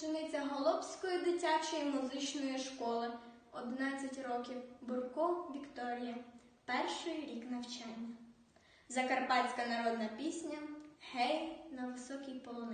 учениця Голобської дитячої музичної школи, 11 років, Бурко Вікторія, перший рік навчання. Закарпатська народна пісня Гей на високій полон.